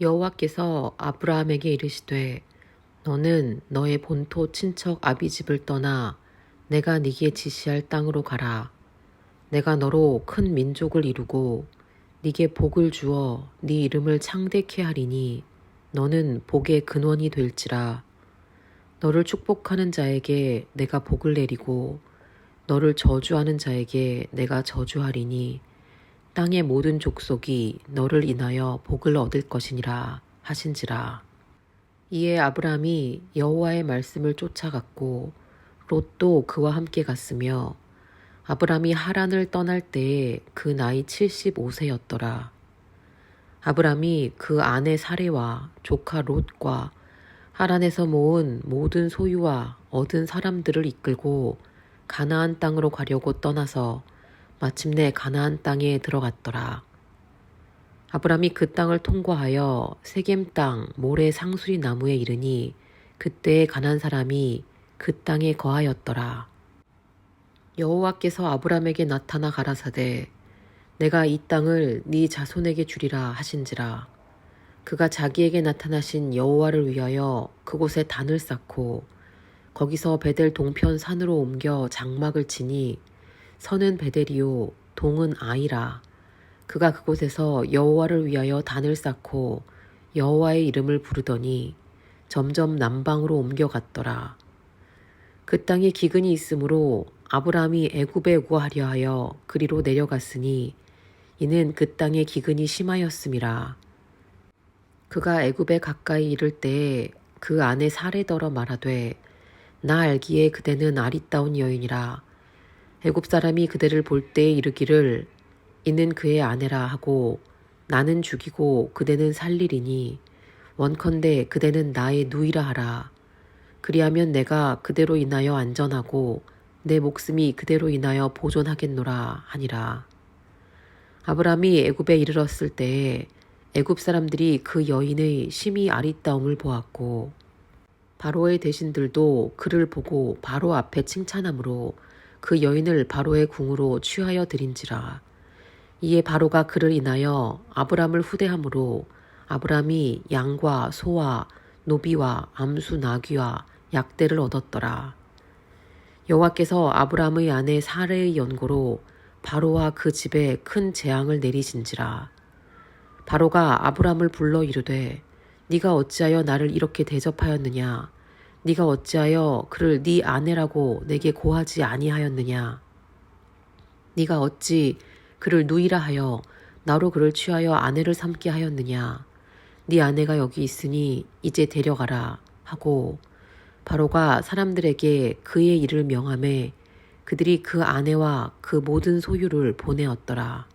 여호와께서 아브라함에게 이르시되 너는 너의 본토 친척 아비 집을 떠나 내가 네게 지시할 땅으로 가라. 내가 너로 큰 민족을 이루고 네게 복을 주어 네 이름을 창대케 하리니 너는 복의 근원이 될지라. 너를 축복하는 자에게 내가 복을 내리고 너를 저주하는 자에게 내가 저주하리니 땅의 모든 족속이 너를 인하여 복을 얻을 것이니라 하신지라. 이에 아브라함이 여호와의 말씀을 쫓아갔고 롯도 그와 함께 갔으며 아브라함이 하란을 떠날 때에 그 나이 75세였더라. 아브라함이 그 아내 사레와 조카 롯과 하란에서 모은 모든 소유와 얻은 사람들을 이끌고 가나안 땅으로 가려고 떠나서 마침내 가나안 땅에 들어갔더라. 아브라함이 그 땅을 통과하여 세겜 땅 모래 상수리 나무에 이르니 그때에 가난 사람이 그 땅에 거하였더라. 여호와께서 아브라함에게 나타나 가라사대 내가 이 땅을 네 자손에게 주리라 하신지라 그가 자기에게 나타나신 여호와를 위하여 그곳에 단을 쌓고 거기서 베델 동편 산으로 옮겨 장막을 치니 선은 베델이요 동은 아이라 그가 그곳에서 여호와를 위하여 단을 쌓고 여호와의 이름을 부르더니 점점 남방으로 옮겨갔더라. 그 땅에 기근이 있으므로 아브라함이 애굽에 구하려 하여 그리로 내려갔으니 이는 그 땅에 기근이 심하였음이라. 그가 애굽에 가까이 이를 때에 그 아내 사레더러 말하되 나 알기에 그대는 아리따운 여인이라 애굽 사람이 그대를 볼 때에 이르기를 이는 그의 아내라 하고 나는 죽이고 그대는 살리리니 원컨대 그대는 나의 누이라 하라. 그리하면 내가 그대로 인하여 안전하고 내 목숨이 그대로 인하여 보존하겠노라 하니라. 아브라함이 애굽에 이르렀을 때에 애굽 사람들이 그 여인의 심히 아리따움을 보았고 바로의 대신들도 그를 보고 바로 앞에 칭찬함으로 그 여인을 바로의 궁으로 취하여 드린지라. 이에 바로가 그를 인하여 아브람을 후대함으로 아브람이 양과 소와 노비와 암수 나귀와 약대를 얻었더라. 여호와께서 아브람의 아내 사레의 연고로 바로와 그 집에 큰 재앙을 내리신지라. 바로가 아브람을 불러 이르되 네가 어찌하여 나를 이렇게 대접하였느냐 네가 어찌하여 그를 네 아내라고 내게 고하지 아니하였느냐? 네가 어찌 그를 누이라 하여 나로 그를 취하여 아내를 삼게 하였느냐? 네 아내가 여기 있으니 이제 데려가라 하고 바로가 사람들에게 그의 일을 명함에 그들이 그 아내와 그 모든 소유를 보내었더라